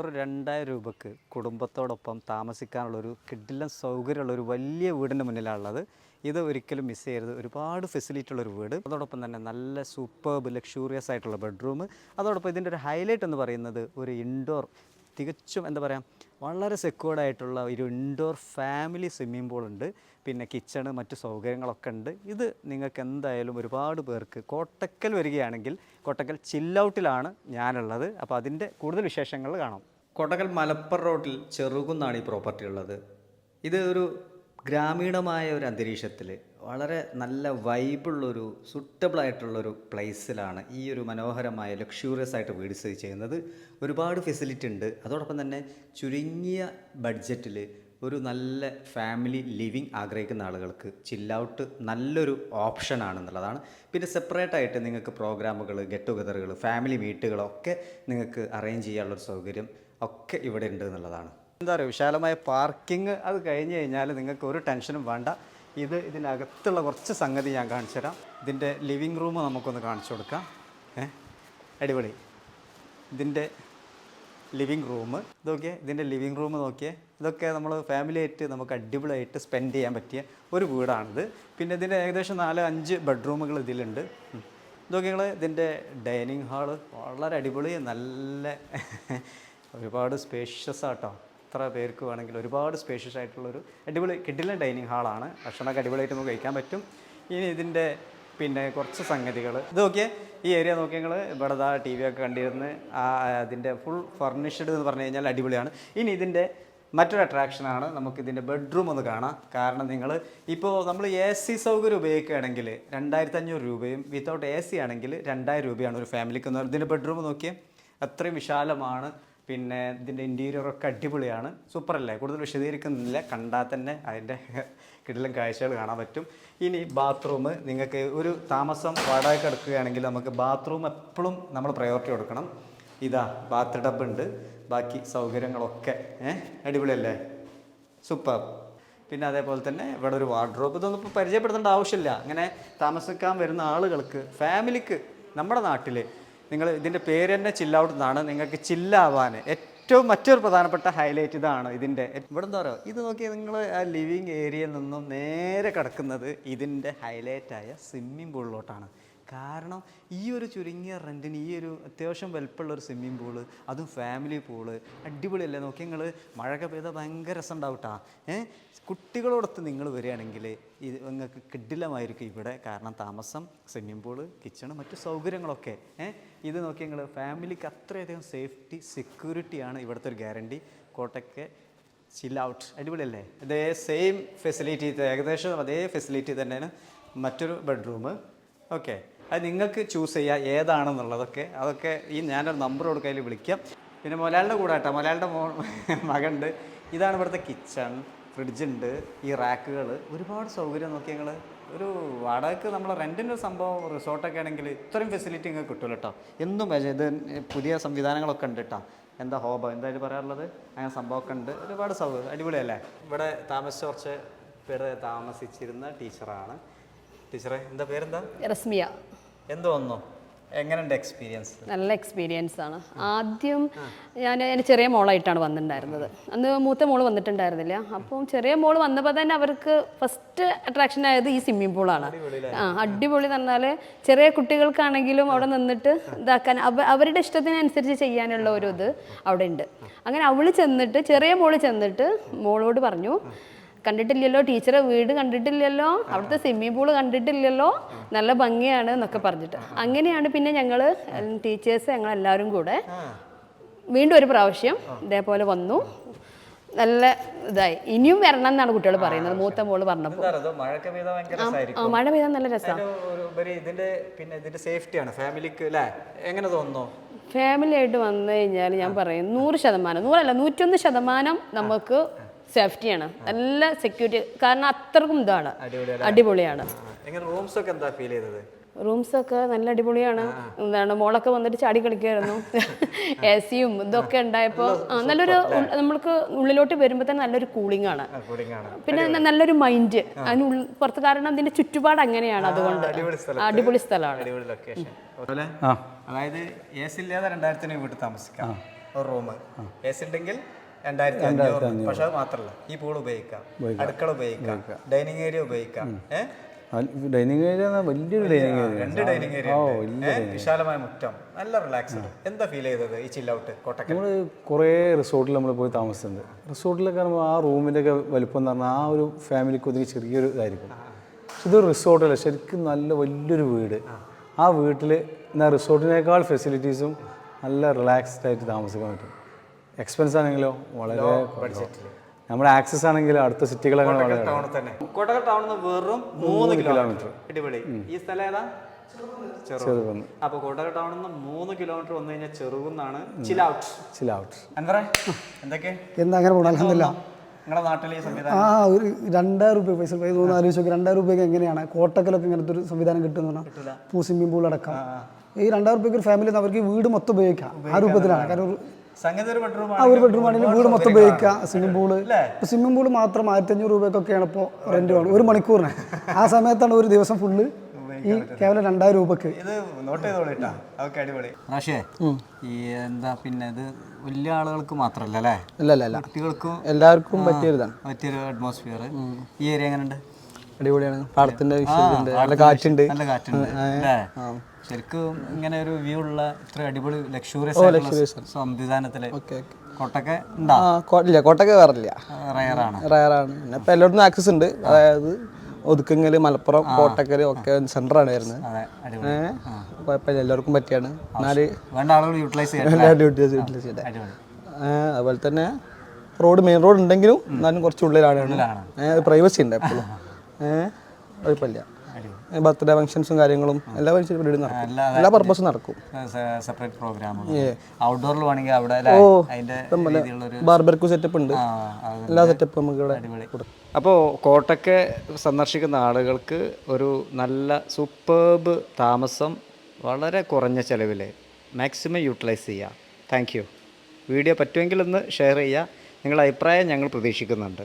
ഒരു രണ്ടായിരം രൂപക്ക് കുടുംബത്തോടൊപ്പം താമസിക്കാനുള്ള ഒരു കിഡിലൻ സൗകര്യമുള്ള ഒരു വലിയ വീടിന്റെ മുന്നിലാണുള്ളത്. ഇത് ഒരിക്കലും മിസ് ചെയ്യരുത്. ഒരുപാട് ഫെസിലിറ്റി ഉള്ള ഒരു വീട്. അതോടൊപ്പം തന്നെ നല്ല സൂപ്പർബ് ലക്ഷൂറിയസ് ആയിട്ടുള്ള ബെഡ്റൂം അതോടൊപ്പം ഇതിന്റെ ഒരു ഹൈലൈറ്റ് എന്ന് പറയുന്നത് ഒരു ഇൻഡോർ തികച്ചും എന്താ പറയുക വളരെ സെക്യൂർഡ് ആയിട്ടുള്ള ഒരു ഇൻഡോർ ഫാമിലി സ്വിമ്മിംഗ് പൂൾ ഉണ്ട്. പിന്നെ കിച്ചണ് മറ്റു സൗകര്യങ്ങളൊക്കെ ഉണ്ട്. ഇത് നിങ്ങൾക്ക് എന്തായാലും ഒരുപാട് പേർക്ക് കോട്ടക്കൽ വരികയാണെങ്കിൽ കോട്ടക്കൽ ചില്ലൗട്ടിലാണ് ഞാനുള്ളത്. അപ്പോൾ അതിന്റെ കൂടുതൽ വിശേഷങ്ങൾ കാണാം. കോട്ടക്കൽ മലപ്പുറം റോഡിൽ ചെറുകുന്നാണ് ഈ പ്രോപ്പർട്ടി ഉള്ളത്. ഇത് ഒരു ഗ്രാമീണമായ ഒരു അന്തരീക്ഷത്തിൽ വളരെ നല്ല വൈബുള്ളൊരു സുട്ടബിൾ ആയിട്ടുള്ളൊരു പ്ലേസിലാണ് ഈ ഒരു മനോഹരമായ ലക്ഷൂറിയസ് ആയിട്ട് വീട് സ്ഥിതി ചെയ്യുന്നത്. ഒരുപാട് ഫെസിലിറ്റി ഉണ്ട്. അതോടൊപ്പം തന്നെ ചുരുങ്ങിയ ബഡ്ജറ്റിൽ ഒരു നല്ല ഫാമിലി ലിവിങ് ആഗ്രഹിക്കുന്ന ആളുകൾക്ക് ചില്ലൗട്ട് നല്ലൊരു ഓപ്ഷൻ ആണെന്നുള്ളതാണ്. പിന്നെ സെപ്പറേറ്റ് ആയിട്ട് നിങ്ങൾക്ക് പ്രോഗ്രാമുകൾ ഗെറ്റ് ടുഗദറുകൾ ഫാമിലി മീറ്റുകളൊക്കെ നിങ്ങൾക്ക് അറേഞ്ച് ചെയ്യാനുള്ളൊരു സൗകര്യം ഒക്കെ ഇവിടെ ഉണ്ട് എന്നുള്ളതാണ്. എന്താ പറയുക വിശാലമായ പാർക്കിംഗ് അത് കഴിഞ്ഞ് കഴിഞ്ഞാൽ നിങ്ങൾക്ക് ഒരു ടെൻഷനും വേണ്ട. ഇത് ഇതിനകത്തുള്ള കുറച്ച് സംഗതി ഞാൻ കാണിച്ചു തരാം. ഇതിന്റെ ലിവിങ് റൂം നമുക്കൊന്ന് കാണിച്ചു കൊടുക്കാം. ഏഹ് അടിപൊളി. ഇതിന്റെ ലിവിങ് റൂം. ഇതൊക്കെ ഇതിന്റെ ലിവിങ് റൂം നോക്കിയേ. ഇതൊക്കെ നമ്മൾ ഫാമിലി ആയിട്ട് നമുക്ക് അടിപൊളിയായിട്ട് സ്പെൻഡ് ചെയ്യാൻ പറ്റിയ ഒരു വീടാണിത്. പിന്നെ ഇതിന്റെ ഏകദേശം നാല് അഞ്ച് ബെഡ്റൂമുകൾ ഇതിലുണ്ട്. ഇതൊക്കെ നിങ്ങൾ ഇതിന്റെ ഡൈനിങ് ഹാൾ വളരെ അടിപൊളി നല്ല ഒരുപാട് സ്പേഷ്യസ് ആട്ടോ എത്ര പേർക്ക് വേണമെങ്കിലും ഒരുപാട് സ്പേഷ്യസ് ആയിട്ടുള്ളൊരു അടിപൊളി കിഡിലെ ഡൈനിങ് ഹാളാണ് ഭക്ഷണമൊക്കെ അടിപൊളിയായിട്ട് നമുക്ക് കഴിക്കാൻ പറ്റും. ഇനി ഇതിന്റെ പിന്നെ കുറച്ച് സംഗതികൾ. ഇത് നോക്കിയേ ഈ ഏരിയ നോക്കി നിങ്ങൾ ഇവിടെ ടി വി ഒക്കെ കണ്ടിരുന്ന് അതിന്റെ ഫുൾ ഫർണിഷ്ഡ് എന്ന് പറഞ്ഞു കഴിഞ്ഞാൽ അടിപൊളിയാണ്. ഇനി ഇതിന്റെ മറ്റൊരു അട്രാക്ഷനാണ് നമുക്കിതിന്റെ ബെഡ്റൂം ഒന്ന് കാണാം. കാരണം നിങ്ങൾ ഇപ്പോൾ നമ്മൾ എ സി സൗകര്യം ഉപയോഗിക്കുകയാണെങ്കിൽ രണ്ടായിരത്തി അഞ്ഞൂറ് രൂപയും വിത്തൗട്ട് എ സി ആണെങ്കിൽ രണ്ടായിരം രൂപയാണ് ഒരു ഫാമിലിക്ക് ഇതിന്റെ ബെഡ്റൂം നോക്കിയേ അത്രയും വിശാലമാണ്. പിന്നെ ഇതിന്റെ ഇന്റീരിയറൊക്കെ അടിപൊളിയാണ്. സൂപ്പർ അല്ലേ കൂടുതൽ വിശദീകരിക്കുന്നില്ല. കണ്ടാൽ തന്നെ അതിന്റെ കിടിലും കാഴ്ചകൾ കാണാൻ പറ്റും. ഇനി ബാത്റൂം നിങ്ങൾക്ക് ഒരു താമസം വാടകയ്ക്ക് എടുക്കുകയാണെങ്കിൽ നമുക്ക് ബാത്റൂം എപ്പോഴും നമ്മൾ പ്രയോറിറ്റി കൊടുക്കണം. ഇതാ ബാത്ത് ടബ് ഉണ്ട്. ബാക്കി സൗകര്യങ്ങളൊക്കെ ഏഹ് അടിപൊളിയല്ലേ? സൂപ്പർ. പിന്നെ അതേപോലെ തന്നെ ഇവിടെ ഒരു വാർഡ്രോബ് ഇതൊന്നും ഇപ്പോൾ പരിചയപ്പെടുത്തേണ്ട ആവശ്യമില്ല. അങ്ങനെ താമസിക്കാൻ വരുന്ന ആളുകൾക്ക് ഫാമിലിക്ക് നമ്മുടെ നാട്ടിൽ നിങ്ങൾ ഇതിന്റെ പേര് തന്നെ ചില്ലൗട്ട് എന്നാണ് നിങ്ങൾക്ക് ചില്ലാവാൻ ഏറ്റവും മറ്റൊരു പ്രധാനപ്പെട്ട ഹൈലൈറ്റ് ഇതാണ് ഇതിന്റെ. ഇവിടെ എന്താ പറയുക ഇത് നോക്കിയാൽ നിങ്ങൾ ആ ലിവിങ് ഏരിയയിൽ നിന്നും നേരെ കിടക്കുന്നത് ഇതിന്റെ ഹൈലൈറ്റായ സ്വിമ്മിംഗ് പൂളിലോട്ടാണ് കാരണം ഈ ഒരു ചുരുങ്ങിയ റെന്റിന് ഈ ഒരു അത്യാവശ്യം വലുപ്പമുള്ള ഒരു സ്വിമ്മിംഗ് പൂൾ അതും ഫാമിലി പൂൾ അടിപൊളിയല്ലേ? നോക്കി നിങ്ങൾ മഴയൊക്കെ പെയ്താൽ ഭയങ്കര രസം ഉണ്ടാവും കേട്ടോ ഏഹ് കുട്ടികളോടൊത്ത് നിങ്ങൾ വരികയാണെങ്കിൽ ഇത് നിങ്ങൾക്ക് കിഡിലമായിരിക്കും ഇവിടെ കാരണം താമസം സ്വിമ്മിംഗ് പൂൾ കിച്ചണ് മറ്റു സൗകര്യങ്ങളൊക്കെ. ഏഹ് ഇത് നോക്കി നിങ്ങൾ ഫാമിലിക്ക് അത്രയധികം സേഫ്റ്റി സെക്യൂരിറ്റിയാണ് ഇവിടുത്തെ ഒരു ഗ്യാരണ്ടി. കോട്ടയ്ക്ക് ചിൽ ഔട്ട് അടിപൊളിയല്ലേ? അതേ സെയിം ഫെസിലിറ്റി ഏകദേശം അതേ ഫെസിലിറ്റി തന്നെയാണ് മറ്റൊരു ബെഡ്റൂം ഓക്കെ അത് നിങ്ങൾക്ക് ചൂസ് ചെയ്യാം ഏതാണെന്നുള്ളതൊക്കെ. അതൊക്കെ ഈ ഞാനൊരു നമ്പർ കൊടുക്കയിൽ വിളിക്കാം. പിന്നെ മൊലാലിന്റെ കൂടെ കേട്ടോ. മൊലാലിന്റെ മോ മകണ്ട്. ഇതാണ് ഇവിടുത്തെ കിച്ചൺ ഫ്രിഡ്ജുണ്ട് ഈ റാക്കുകൾ ഒരുപാട് സൗകര്യം നോക്കി ഞങ്ങൾ ഒരു വാടകയ്ക്ക് നമ്മൾ റെന്റിന്റെ ഒരു സംഭവം റിസോർട്ടൊക്കെ ആണെങ്കിൽ ഇത്രയും ഫെസിലിറ്റി ഇങ്ങനെ കിട്ടുമല്ലോ കേട്ടോ എന്തും ഇത് പുതിയ സംവിധാനങ്ങളൊക്കെ ഉണ്ട് കേട്ടോ എന്താ ഹോബ? എന്തായാലും പറയാറുള്ളത്? അങ്ങനെ സംഭവമൊക്കെ ഉണ്ട്. ഒരുപാട് സൗകര്യം അടിപൊളിയല്ലേ? ഇവിടെ താമസിച്ച കുറച്ച് പേര് താമസിച്ചിരുന്ന ടീച്ചറാണ് ടീച്ചറെ എന്താ പേരെന്താ? റസ്മിയ എന്ത് എങ്ങനെയുണ്ട് എക്സ്പീരിയൻസ് നല്ല എക്സ്പീരിയൻസ് ആണ്. ആദ്യം ഞാൻ എന്റെ ചെറിയ മോളായിട്ടാണ് വന്നിട്ടുണ്ടായിരുന്നത്. അന്ന് മൂത്ത മോൾ വന്നിട്ടുണ്ടായിരുന്നില്ല. അപ്പം ചെറിയ മോൾ വന്നപ്പോൾ തന്നെ അവർക്ക് ഫസ്റ്റ് അട്രാക്ഷൻ ആയത് ഈ സ്വിമ്മിംഗ് പൂളാണ് ആ അടിപൊളി എന്ന് പറഞ്ഞാൽ ചെറിയ കുട്ടികൾക്കാണെങ്കിലും അവിടെ നിന്നിട്ട് ഇതാക്കാൻ അവ അവരുടെ ഇഷ്ടത്തിനനുസരിച്ച് ചെയ്യാനുള്ള ഒരു ഇത് അവിടെ ഉണ്ട്. അങ്ങനെ അവൾ ചെന്നിട്ട് ചെറിയ മോൾ ചെന്നിട്ട് മോളോട് പറഞ്ഞു കണ്ടിട്ടില്ലല്ലോ ടീച്ചറെ വീട് കണ്ടിട്ടില്ലല്ലോ അവിടുത്തെ സ്വിമ്മിംഗ് പൂൾ കണ്ടിട്ടില്ലല്ലോ നല്ല ഭംഗിയാണ് എന്നൊക്കെ പറഞ്ഞിട്ട്. അങ്ങനെയാണ് പിന്നെ ഞങ്ങൾ ടീച്ചേഴ്സ് ഞങ്ങൾ എല്ലാവരും കൂടെ വീണ്ടും ഒരു പ്രാവശ്യം ഇതേപോലെ വന്നു. നല്ല ഇതായി. ഇനിയും വരണം എന്നാണ് കുട്ടികൾ പറയുന്നത്. മൂത്ത മോൾ പറഞ്ഞപ്പോൾ മഴ പെയ്താൽ നല്ല രസമാണ് സേഫ്റ്റിയാണ് ഫാമിലിക്ക് അല്ലേ എങ്ങനെ തോന്നുന്നു? ഫാമിലി ആയിട്ട് വന്നു കഴിഞ്ഞാൽ ഞാൻ പറയും നൂറ് ശതമാനം നൂറല്ല നൂറ്റൊന്ന് ശതമാനം നമുക്ക് സേഫ്റ്റിയാണ് നല്ല സെക്യൂരിറ്റി കാരണം അത്രക്കും ഇതാണ്. അടിപൊളിയാണ്. റൂംസ് ഒക്കെ എന്താ ഫീൽ ചെയ്തത്? റൂംസ് ഒക്കെ നല്ല അടിപൊളിയാണ്. എന്താണ് മോളൊക്കെ വന്നിട്ട് ചാടി കളിക്കുമായിരുന്നു എ സിയും ഇതൊക്കെ ഉണ്ടായപ്പോൾ നല്ലൊരു നമ്മൾക്ക് ഉള്ളിലോട്ട് വരുമ്പോൾ തന്നെ നല്ലൊരു കൂളിംഗ് ആണ്. പിന്നെ നല്ലൊരു മൈൻഡ് അതിന് പുറത്ത് കാരണം അതിന്റെ ചുറ്റുപാട് അങ്ങനെയാണ് അതുകൊണ്ട്. അടിപൊളി സ്ഥലമാണ്. അടിപൊളി ലൊക്കേഷൻ അതായത് എ സി ഇല്ലാതെ രണ്ടായിരത്തിന് വീട്ടിൽ താമസിക്കാം. ഒരു റൂം എ സി ഉണ്ടെങ്കിൽ രണ്ടായിരത്തി അഞ്ഞൂറ് പക്ഷെ അത് മാത്രമല്ല ഈ പൂൾ ഉപയോഗിക്കാം. അടുക്കള ഉപയോഗിക്കാം. ഡൈനിങ് ഏരിയ ഉപയോഗിക്കാം. ഏഹ് ഡൈനിങ് ഏരിയ വലിയൊരു ഡൈനിങ് ഏരിയ. രണ്ട് ഡൈനിങ് ഏരിയ വിശാലമായ മുറ്റം. നല്ല റിലാക്സ്ഡ്. എന്താ ഫീൽ ചെയ്തത് ഈ ചില്ലൗട്ട് കോട്ടക്കൽ? നമ്മൾ കുറേ റിസോർട്ടിൽ നമ്മൾ പോയി താമസിച്ചിട്ടുണ്ട്. റിസോർട്ടിലൊക്കെ നമ്മൾ ആ റൂമിന്റെ ഒക്കെ വലുപ്പം എന്ന് പറഞ്ഞാൽ ആ ഒരു ഫാമിലിക്ക് ഒതുങ്ങി ചെറിയൊരു ഇതായിരിക്കും. പക്ഷെ ഇത് റിസോർട്ടല്ല. ശരിക്കും നല്ല വലിയൊരു വീട്. ആ. വീട്ടിൽ എന്നാൽ റിസോർട്ടിനേക്കാൾ ഫെസിലിറ്റീസും നല്ല റിലാക്സ്ഡ് ആയിട്ട് താമസിക്കാൻ പറ്റും. എക്സ്പെൻസ് ആണെങ്കിലോ വളരെ. നമ്മുടെ ആക്സസ് ആണെങ്കിലും അടുത്ത സിറ്റികളാണ് വളരെ കോട്ടക്കൽ ടൗണിൽ നിന്ന് വെറും മൂന്ന് കിലോമീറ്റർ അടിപൊളി. ഈ സ്ഥലം ഏതാ? ചെറുകുന്ന് അപ്പൊ കോട്ടക്കൽ ടൗണിൽ നിന്ന് മൂന്ന് കിലോമീറ്റർ വന്നു കഴിഞ്ഞാൽ ചെറുകുന്നാണ് ചിൽ ഔട്ട് ചിൽ ഔട്ട് എന്താ എന്തൊക്കെ? എന്താ അങ്ങനെ ആ ഒരു രണ്ടായിരം രൂപ പൈസ പൈസ തോന്നുന്നു ആലോചിച്ച് രണ്ടായിരം രൂപയ്ക്ക് എങ്ങനെയാണ്? കോട്ടക്കലൊക്കെ ഇങ്ങനത്തെ ഒരു സംവിധാനം കിട്ടുമെന്ന് പറഞ്ഞാൽ പൂ സ്വിമ്മിംഗ് പൂൾ അടക്കം. ഈ രണ്ടായിരം രൂപയ്ക്ക് ഒരു ഫാമിലി അവർക്ക് വീട് മൊത്തം ഉപയോഗിക്കാം. ആ രൂപത്തിലാണ്. കാരണം ഒരു ബെഡ്റൂം ആണെങ്കിൽ വീട് മൊത്തം ഉപയോഗിക്കാം സ്വിമ്മിംഗ് പൂൾ ഇപ്പോൾ സ്വിമ്മിംഗ് പൂൾ മാത്രം ആയിരത്തി അഞ്ഞൂറ് രൂപയ്ക്കൊക്കെയാണ് ഇപ്പോൾ റെന്റ് വേണം ഒരു മണിക്കൂറിന്. ആ സമയത്താണ് ഒരു ദിവസം ഫുള്ള് ഈ കേവലം രണ്ടായിരം രൂപക്ക് ഇത് നോട്ട് ചെയ്തോളിട്ടാ ഓക്കെ അടിപൊളി. റാഷേ ഈ എന്താ പിന്നെ ഇത് വലിയ ആളുകൾക്ക് മാത്രല്ല അല്ല? അല്ല അല്ല കുട്ടികൾക്കും എല്ലാവർക്കും പറ്റിയൊരിതാണ് പറ്റിയൊരു അറ്റ്മോസ്ഫിയർ ഈ ഏരിയ എങ്ങനെയുണ്ട്? അടിപൊളിയാണ്. പാടത്തിന്റെ വിഷയത്തിന്റെ നല്ല കാറ്റുണ്ട്. നല്ല കാറ്റുണ്ട്. അല്ലേ? ശരിക്കും ഇങ്ങനെ ഒരു വ്യൂ ഉള്ള ഇത്ര അടിപൊളി ലക്ഷൂറിയസ് സംവിധാനത്തിൽ. കൊട്ടൊക്കെ ഇല്ല കോട്ടയ്ക്ക് വേറില്ല. റയറാണ് റയറാണ് പിന്നെ ഇപ്പൊ എല്ലായിടത്തും ആക്സസ് ഉണ്ട്. അതായത് ഒതുക്കങ്ങൽ മലപ്പുറം കോട്ടക്കൽ ഒക്കെ സെന്ററാണ് വരുന്നത്. അതെ അടിപൊളി. ഏഹ് കുഴപ്പമില്ല എല്ലാവർക്കും പറ്റിയാണ്. എന്നാൽ യൂട്ടിലൈസ് യൂട്ടിലൈസ് അതുപോലെ തന്നെ റോഡ് മെയിൻ റോഡ് ഉണ്ടെങ്കിലും എന്നാലും കുറച്ച് ഉള്ളിലാണ്. പ്രൈവസി ഉണ്ട് എപ്പോഴും. കുഴപ്പമില്ല. ബർത്ത്ഡേ ഫംഗ്ഷൻസും കാര്യങ്ങളും എല്ലാ പരിപാടിയും നടക്കും. എല്ലാ പർപ്പസും നടക്കും. സെപ്പറേറ്റ് പ്രോഗ്രാം ഔട്ട്ഡോറിൽ വേണമെങ്കിൽ അവിടെ ബാർബർക്കു സെറ്റപ്പ് ഉണ്ട്. ആ, എല്ലാ സെറ്റപ്പും നമുക്ക് ഇവിടെ അപ്പോൾ കോട്ടക്കെ സന്ദർശിക്കുന്ന ആളുകൾക്ക് ഒരു നല്ല സൂപ്പർബ് താമസം വളരെ കുറഞ്ഞ ചിലവിൽ മാക്സിമം യൂട്ടിലൈസ് ചെയ്യുക താങ്ക് യു വീഡിയോ പറ്റുമെങ്കിൽ ഒന്ന് ഷെയർ ചെയ്യുക. നിങ്ങളുടെ അഭിപ്രായം ഞങ്ങൾ പ്രതീക്ഷിക്കുന്നുണ്ട്.